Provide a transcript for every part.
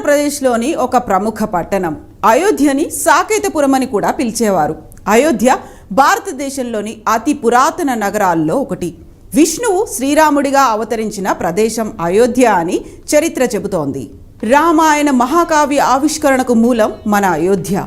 ఆంధ్రప్రదేశ్లోని ఒక ప్రముఖ పట్టణం. అయోధ్యని సాకేతపురం అని కూడా పిలిచేవారు. అయోధ్య భారతదేశంలోని అతి పురాతన నగరాల్లో ఒకటి. విష్ణువు శ్రీరాముడిగా అవతరించిన ప్రదేశం అయోధ్య అని చరిత్ర చెబుతోంది. రామాయణ మహాకావ్య ఆవిష్కరణకు మూలం మన అయోధ్య.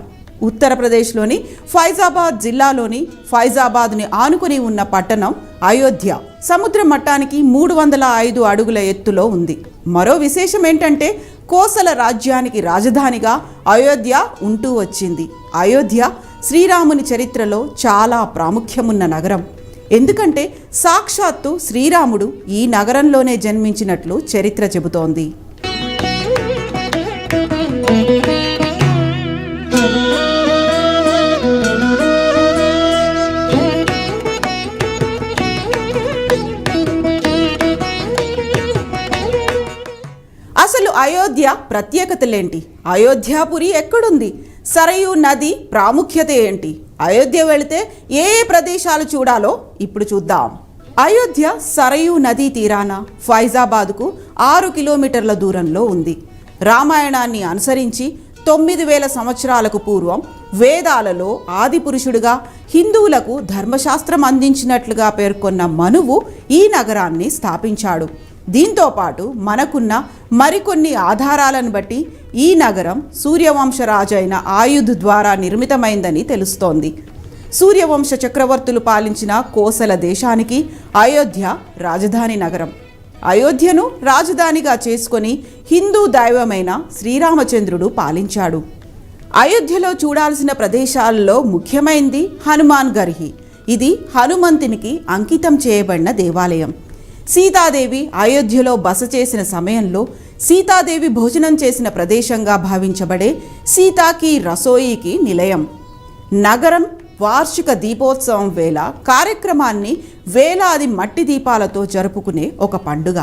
ఉత్తరప్రదేశ్లోని ఫైజాబాద్ జిల్లాలోని ఫైజాబాద్ని ఆనుకుని ఉన్న పట్టణం అయోధ్య. సముద్ర మట్టానికి మూడు వందల ఐదు అడుగుల ఎత్తులో ఉంది. మరో విశేషం ఏంటంటే కోసల రాజ్యానికి రాజధానిగా అయోధ్య ఉంటూ వచ్చింది. అయోధ్య శ్రీరాముని చరిత్రలో చాలా ప్రాముఖ్యమున్న నగరం. ఎందుకంటే సాక్షాత్తు శ్రీరాముడు ఈ నగరంలోనే జన్మించినట్లు చరిత్ర చెబుతోంది. అయోధ్య ప్రత్యేకతలేంటి? అయోధ్యాపురి ఎక్కడుంది? సరయు నది ప్రాముఖ్యత ఏంటి? అయోధ్య వెళితే ఏ ఏ ప్రదేశాలు చూడాలో ఇప్పుడు చూద్దాం. అయోధ్య సరయు నదీ తీరాన ఫైజాబాద్కు ఆరు కిలోమీటర్ల దూరంలో ఉంది. రామాయణాన్ని అనుసరించి తొమ్మిది వేల సంవత్సరాలకు పూర్వం వేదాలలో ఆదిపురుషుడుగా హిందువులకు ధర్మశాస్త్రం అందించినట్లుగా పేర్కొన్న మనువు ఈ నగరాన్ని స్థాపించాడు. దీంతో పాటు మనకున్న మరికొన్ని ఆధారాలను బట్టి ఈ నగరం సూర్యవంశరాజు అయిన ఆయుధ్ ద్వారా నిర్మితమైందని తెలుస్తోంది. సూర్యవంశ చక్రవర్తులు పాలించిన కోసల దేశానికి అయోధ్య రాజధాని నగరం. అయోధ్యను రాజధానిగా చేసుకొని హిందూ దైవమైన శ్రీరామచంద్రుడు పాలించాడు. అయోధ్యలో చూడాల్సిన ప్రదేశాల్లో ముఖ్యమైనది హనుమాన్ గర్హి. ఇది హనుమంతునికి అంకితం చేయబడిన దేవాలయం. సీతాదేవి అయోధ్యలో బస చేసిన సమయంలో సీతాదేవి భోజనం చేసిన ప్రదేశంగా భావించబడే సీతాకి రసోయికి నిలయం. నగరం వార్షిక దీపోత్సవం వేళ కార్యక్రమాన్ని వేలాది మట్టి దీపాలతో జరుపుకునే ఒక పండుగ.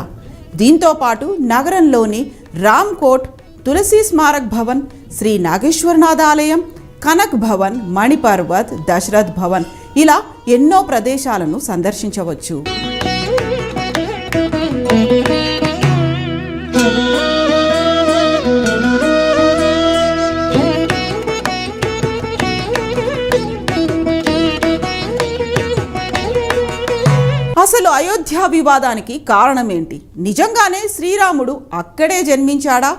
దీంతో పాటు నగరంలోని రామ్కోట్ తులసీ తులసి స్మారక్ భవన్ శ్రీ నాగేశ్వరనాథ ఆలయం కనక్ భవన్ మణిపర్వత్ దశరథ్ భవన్ ఇలా ఎన్నో ప్రదేశాలను సందర్శించవచ్చు. అయోధ్య వివాదానికి కారణం ఏంటి నిజంగానే శ్రీరాముడు అక్కడే జన్మించాడా?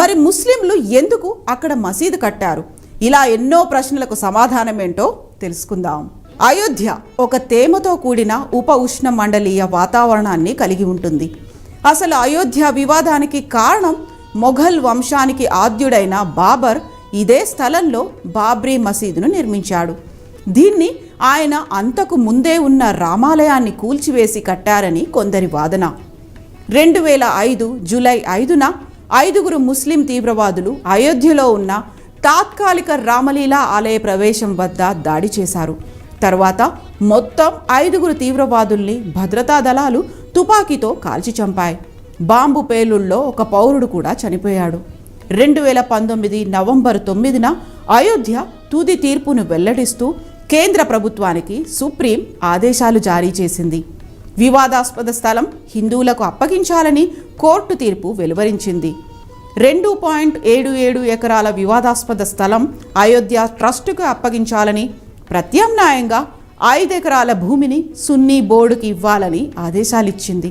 మరి ముస్లింలు ఎందుకు అక్కడ మసీదు కట్టారు? ఇలా ఎన్నో ప్రశ్నలకు సమాధానం ఏంటో తెలుసుకుందాం. అయోధ్య ఒక తేమతో కూడిన ఉప ఉష్ణ మండలీయ వాతావరణాన్ని కలిగి ఉంటుంది. అసలు అయోధ్య వివాదానికి కారణం మొఘల్ వంశానికి ఆద్యుడైన బాబర్ ఇదే స్థలంలో బాబ్రీ మసీదును నిర్మించాడు. దీన్ని ఆయన అంతకు ముందే ఉన్న రామాలయాన్ని కూల్చివేసి కట్టారని కొందరి వాదన. రెండు వేల ఐదు జూలై ఐదున ఐదుగురు ముస్లిం తీవ్రవాదులు అయోధ్యలో ఉన్న తాత్కాలిక రామలీలా ఆలయ ప్రవేశం వద్ద దాడి చేశారు. తర్వాత మొత్తం ఐదుగురు తీవ్రవాదుల్ని భద్రతా దళాలు తుపాకీతో కాల్చి చంపాయి. బాంబు పేలుల్లో ఒక పౌరుడు కూడా చనిపోయాడు. రెండు వేల పంతొమ్మిది నవంబర్ తొమ్మిదిన అయోధ్య తుది తీర్పును వెల్లడిస్తూ కేంద్ర ప్రభుత్వానికి సుప్రీం ఆదేశాలు జారీ చేసింది. వివాదాస్పద స్థలం హిందువులకు అప్పగించాలని కోర్టు తీర్పు వెలువరించింది. రెండు పాయింట్ ఏడు ఏడు ఎకరాల వివాదాస్పద స్థలం అయోధ్య ట్రస్టుకు అప్పగించాలని ప్రత్యామ్నాయంగా ఐదు ఎకరాల భూమిని సున్నీ బోర్డుకి ఇవ్వాలని ఆదేశాలిచ్చింది.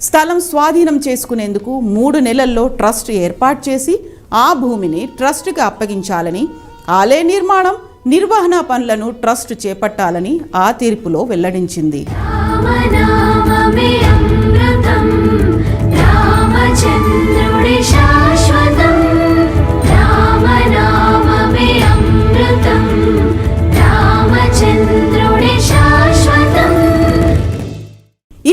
స్థలం స్వాధీనం చేసుకునేందుకు మూడు నెలల్లో ట్రస్ట్ ఏర్పాటు చేసి ఆ భూమిని ట్రస్ట్కి అప్పగించాలని ఆలయ నిర్మాణం నిర్వహణ పనులను ట్రస్ట్ చేపట్టాలని ఆ తీర్పులో వెల్లడించింది. రామచంద్రుడి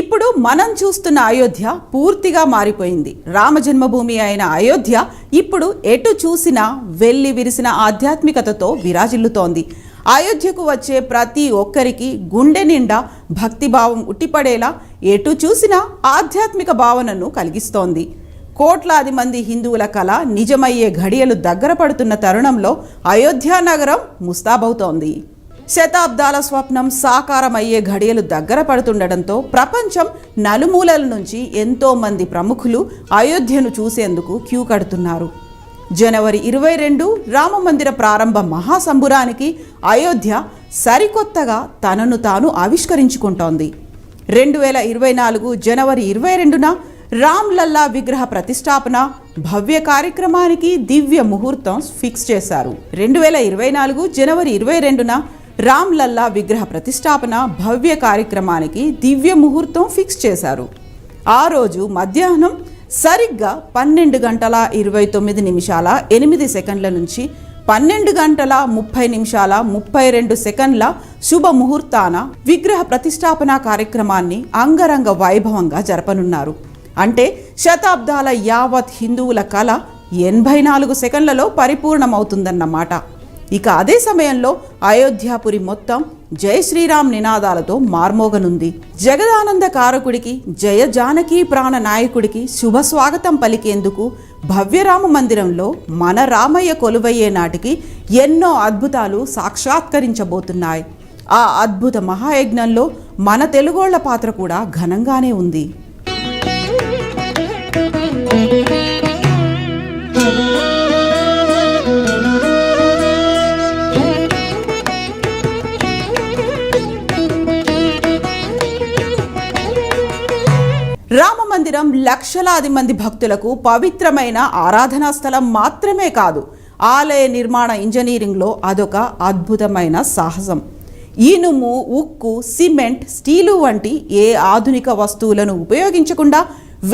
ఇప్పుడు మనం చూస్తున్న అయోధ్య పూర్తిగా మారిపోయింది. రామ జన్మభూమి అయిన అయోధ్య ఇప్పుడు ఎటు చూసినా వెళ్ళి విరిసిన ఆధ్యాత్మికతతో విరాజిల్లుతోంది. అయోధ్యకు వచ్చే ప్రతి ఒక్కరికి గుండె నిండా భక్తిభావం ఉట్టిపడేలా ఎటు చూసినా ఆధ్యాత్మిక భావనను కలిగిస్తోంది. కోట్లాది మంది హిందువుల కళ నిజమయ్యే ఘడియలు దగ్గర పడుతున్న తరుణంలో అయోధ్య నగరం ముస్తాబవుతోంది. శతాబ్దాల స్వప్నం సాకారమయ్యే ఘడియలు దగ్గర పడుతుండటంతో ప్రపంచం నలుమూలల నుంచి ఎంతోమంది ప్రముఖులు అయోధ్యను చూసేందుకు క్యూ కడుతున్నారు. జనవరి ఇరవై రెండు రామమందిర ప్రారంభ మహాసంబురానికి అయోధ్య సరికొత్తగా తనను తాను ఆవిష్కరించుకుంటోంది. రెండు వేల ఇరవై నాలుగు జనవరి ఇరవై రెండున రామ్లల్లా విగ్రహ ప్రతిష్టాపన భవ్య కార్యక్రమానికి దివ్య ముహూర్తం ఫిక్స్ చేశారు. రెండు వేల ఇరవై నాలుగు జనవరి ఇరవై రెండున రామ్ లల్లా విగ్రహ ప్రతిష్టాపన భవ్య కార్యక్రమానికి దివ్య ముహూర్తం ఫిక్స్ చేశారు. ఆ రోజు మధ్యాహ్నం సరిగ్గా పన్నెండు గంటల ఇరవై తొమ్మిది నిమిషాల ఎనిమిది సెకండ్ల నుంచి పన్నెండు గంటల ముప్పై నిమిషాల ముప్పై రెండు సెకండ్ల శుభ ముహూర్తాన విగ్రహ ప్రతిష్టాపన కార్యక్రమాన్ని అంగరంగ వైభవంగా జరపనున్నారు. అంటే శతాబ్దాల యావత్ హిందువుల కళ ఎనభై నాలుగు సెకండ్లలో పరిపూర్ణమవుతుందన్నమాట. ఇక అదే సమయంలో అయోధ్యాపురి మొత్తం జయ శ్రీరామ్ నినాదాలతో మార్మోగనుంది. జగదానంద కారకుడికి జయ జానకి ప్రాణ నాయకుడికి శుభ స్వాగతం పలికేందుకు భవ్యరామ మందిరంలో మన రామయ్య కొలువయ్యే నాటికి ఎన్నో అద్భుతాలు సాక్షాత్కరించబోతున్నాయి. ఆ అద్భుత మహాయజ్ఞంలో మన తెలుగోళ్ళ పాత్ర కూడా ఘనంగానే ఉంది. మందిరం లక్షలాది మంది భక్తులకు పవిత్రమైన ఆరాధనా స్థలం మాత్రమే కాదు ఆలయ నిర్మాణ ఇంజనీరింగ్లో అదొక అద్భుతమైన సాహసం. ఇనుము ఉక్కు సిమెంట్ స్టీలు వంటి ఏ ఆధునిక వస్తువులను ఉపయోగించకుండా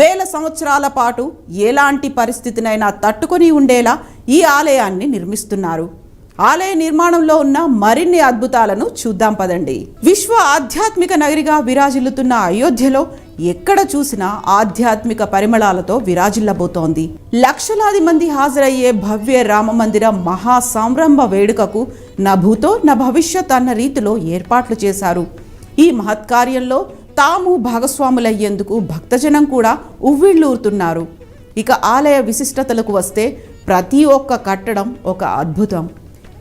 వేల సంవత్సరాల పాటు ఎలాంటి పరిస్థితినైనా తట్టుకొని ఉండేలా ఈ ఆలయాన్ని నిర్మిస్తున్నారు. ఆలయ నిర్మాణంలో ఉన్న మరిన్ని అద్భుతాలను చూద్దాం పదండి. విశ్వ ఆధ్యాత్మిక నగరిగా విరాజిల్లుతున్న అయోధ్యలో ఎక్కడ చూసినా ఆధ్యాత్మిక పరిమళాలతో విరాజిల్లబోతోంది. లక్షలాది మంది హాజరయ్యే భవ్య రామమందిర మహా సంరంభ వేడుకకు నా భూతో నా భవిష్యత్ అన్న రీతిలో ఏర్పాట్లు చేశారు. ఈ మహత్కార్యంలో తాము భాగస్వాములయ్యేందుకు భక్తజనం కూడా ఉవ్విళ్ళూరుతున్నారు. ఇక ఆలయ విశిష్టతలకు వస్తే ప్రతి ఒక్క కట్టడం ఒక అద్భుతం.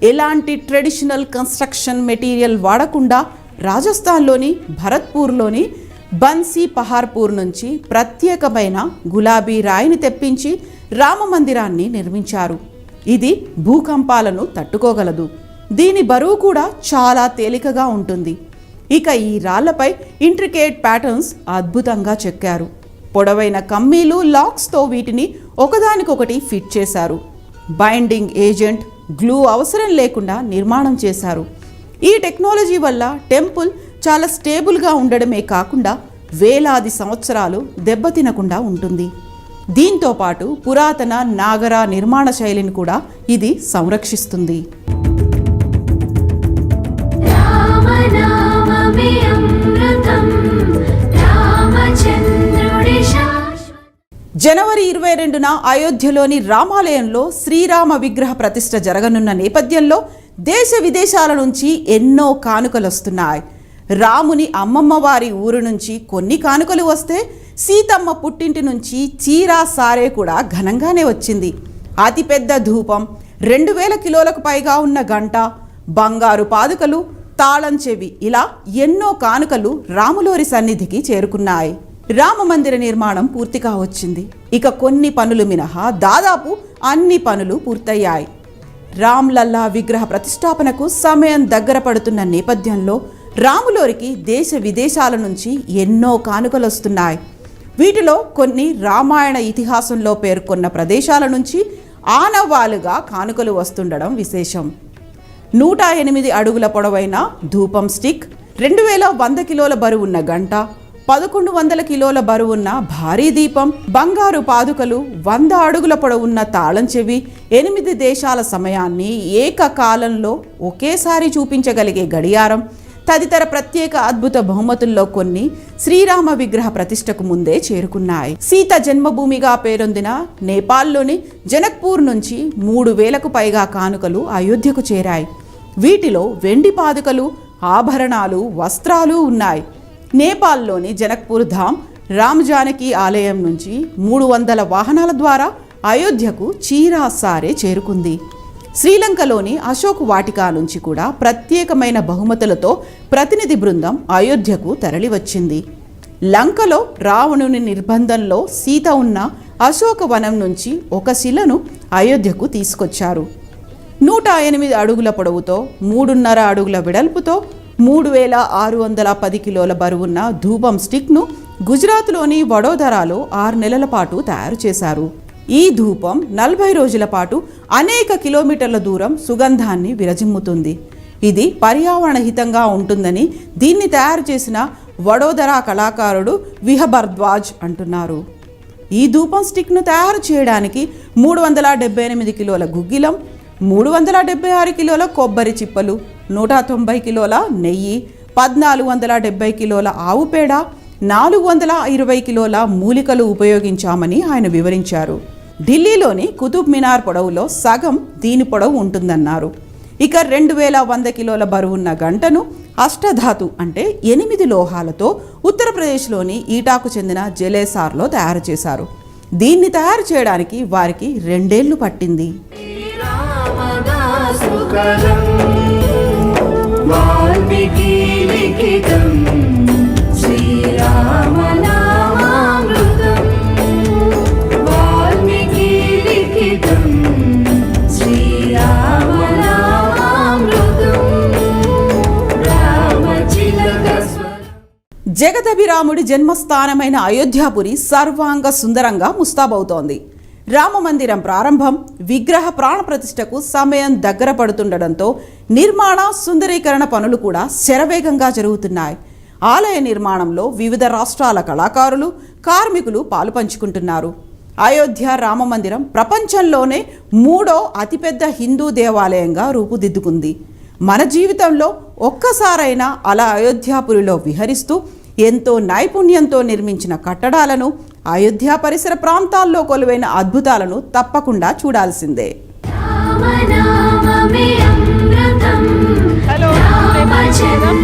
ఎలాంటి ట్రెడిషనల్ కన్స్ట్రక్షన్ మెటీరియల్ వాడకుండా రాజస్థాన్లోని భరత్పూర్లోని బన్సీ పహార్పూర్ నుంచి ప్రత్యేకమైన గులాబీ రాయిని తెప్పించి రామ మందిరాన్ని నిర్మించారు. ఇది భూకంపాలను తట్టుకోగలదు. దీని బరువు కూడా చాలా తేలికగా ఉంటుంది. ఇక ఈ రాళ్ళపై ఇంట్రికేట్ ప్యాటర్న్స్ అద్భుతంగా చెక్కారు. పొడవైన కమ్మీలు లాక్స్తో వీటిని ఒకదానికొకటి ఫిట్ చేశారు. బైండింగ్ ఏజెంట్ గ్లూ అవసరం లేకుండా నిర్మాణం చేశారు. ఈ టెక్నాలజీ వల్ల టెంపుల్ చాలా స్టేబుల్గా ఉండడమే కాకుండా వేలాది సంవత్సరాలు దెబ్బతినకుండా ఉంటుంది. దీంతో పాటు పురాతన నాగర నిర్మాణ శైలిని కూడా ఇది సంరక్షిస్తుంది. జనవరి ఇరవై రెండున అయోధ్యలోని రామాలయంలో శ్రీరామ విగ్రహ ప్రతిష్ఠ జరగనున్న నేపథ్యంలో దేశ విదేశాల నుంచి ఎన్నో కానుకలు వస్తున్నాయి రాముని అమ్మమ్మ వారి ఊరు నుంచి కొన్ని కానుకలు వస్తే సీతమ్మ పుట్టింటి నుంచి చీరా సారే కూడా ఘనంగానే వచ్చింది. అతిపెద్ద ధూపం రెండు వేల కిలోలకు పైగా ఉన్న గంట బంగారు పాదుకలు తాళం చెవి ఇలా ఎన్నో కానుకలు రాములోరి సన్నిధికి చేరుకున్నాయి. రామ మందిర నిర్మాణం పూర్తిగా వచ్చింది. ఇక కొన్ని పనులు మినహా దాదాపు అన్ని పనులు పూర్తయ్యాయి. రామ్లల్లా విగ్రహ ప్రతిష్టాపనకు సమయం దగ్గర పడుతున్న నేపథ్యంలో రాములోరికి దేశ విదేశాల నుంచి ఎన్నో కానుకలు వస్తున్నాయి. వీటిలో కొన్ని రామాయణ ఇతిహాసంలో పేర్కొన్న ప్రదేశాల నుంచి ఆనవాలుగా కానుకలు వస్తుండడం విశేషం. నూట ఎనిమిది అడుగుల పొడవైన ధూపం స్టిక్ రెండు వేల వంద కిలోల బరువున్న గంట పదకొండు వందల కిలోల బరువున్న భారీ దీపం బంగారు పాదుకలు వంద అడుగుల పొడవున్న తాళం చెవి ఎనిమిది దేశాల సమయాన్ని ఏకకాలంలో ఒకేసారి చూపించగలిగే గడియారం తదితర ప్రత్యేక అద్భుత బహుమతుల్లో కొన్ని శ్రీరామ విగ్రహ ప్రతిష్టకు ముందే చేరుకున్నాయి. సీత జన్మభూమిగా పేరొందిన నేపాల్లోని జనక్పూర్ నుంచి మూడు వేలకు పైగా కానుకలు అయోధ్యకు చేరాయి. వీటిలో వెండి పాదుకలు ఆభరణాలు వస్త్రాలు ఉన్నాయి. నేపాల్లోని జనక్పూర్ ధామ్ రామ్ జానకి ఆలయం నుంచి మూడు వందల వాహనాల ద్వారా అయోధ్యకు చీరా సారే చేరుకుంది. శ్రీలంకలోని అశోక్ వాటికా నుంచి కూడా ప్రత్యేకమైన బహుమతులతో ప్రతినిధి బృందం అయోధ్యకు తరలివచ్చింది. లంకలో రావణుని నిర్బంధంలో సీత ఉన్న అశోక వనం నుంచి ఒక శిలను అయోధ్యకు తీసుకొచ్చారు. నూట ఎనిమిది అడుగుల పొడవుతో మూడున్నర అడుగుల వెడల్పుతో మూడు వేల ఆరు వందల పది కిలోల బరువున్న ధూపం స్టిక్ను గుజరాత్లోని వడోదరాలో ఆరు నెలల పాటు తయారు చేశారు. ఈ ధూపం నలభై రోజుల పాటు అనేక కిలోమీటర్ల దూరం సుగంధాన్ని విరజిమ్ముతుంది. ఇది పర్యావరణ హితంగా ఉంటుందని దీన్ని తయారు చేసిన వడోదరా కళాకారుడు విహభర్ద్వాజ్ అంటున్నారు. ఈ ధూపం స్టిక్ను తయారు చేయడానికి మూడు వందల డెబ్బై ఎనిమిది కిలోల గుగ్గిలం మూడు వందల డెబ్బై ఆరు కిలోల కొబ్బరి చిప్పలు నూట తొంభై కిలోల నెయ్యి పద్నాలుగు వందల డెబ్బై కిలోల ఆవు పేడ నాలుగు వందల ఇరవై కిలోల మూలికలు ఉపయోగించామని ఆయన వివరించారు. ఢిల్లీలోని కుతుబ్ మినార్ పొడవులో సగం దీని పొడవు ఉంటుందన్నారు. ఇక రెండు వేల వంద కిలోల బరువున్న గంటను అష్టధాతు అంటే ఎనిమిది లోహాలతో ఉత్తరప్రదేశ్లోని ఈటాకు చెందిన జలేసార్లో తయారు చేశారు. దీన్ని తయారు చేయడానికి వారికి రెండేళ్ళు పట్టింది. వాల్మీకి జగదభిరాముడి జన్మస్థానమైన అయోధ్యాపురి సర్వాంగ సుందరంగా ముస్తాబవుతోంది. రామమందిరం ప్రారంభం విగ్రహ ప్రాణప్రతిష్టకు సమయం దగ్గర పడుతుండడంతో నిర్మాణ సుందరీకరణ పనులు కూడా శరవేగంగా జరుగుతున్నాయి. ఆలయ నిర్మాణంలో వివిధ రాష్ట్రాల కళాకారులు కార్మికులు పాలు పంచుకుంటున్నారు. అయోధ్య రామమందిరం ప్రపంచంలోనే మూడో అతిపెద్ద హిందూ దేవాలయంగా రూపుదిద్దుకుంది. మన జీవితంలో ఒక్కసారైనా అలా అయోధ్యాపురిలో విహరిస్తూ ఎంతో నైపుణ్యంతో నిర్మించిన కట్టడాలను అయోధ్య పరిసర ప్రాంతాల్లో కొలువైన అద్భుతాలను తప్పకుండా చూడాల్సిందే. శాశ్వతం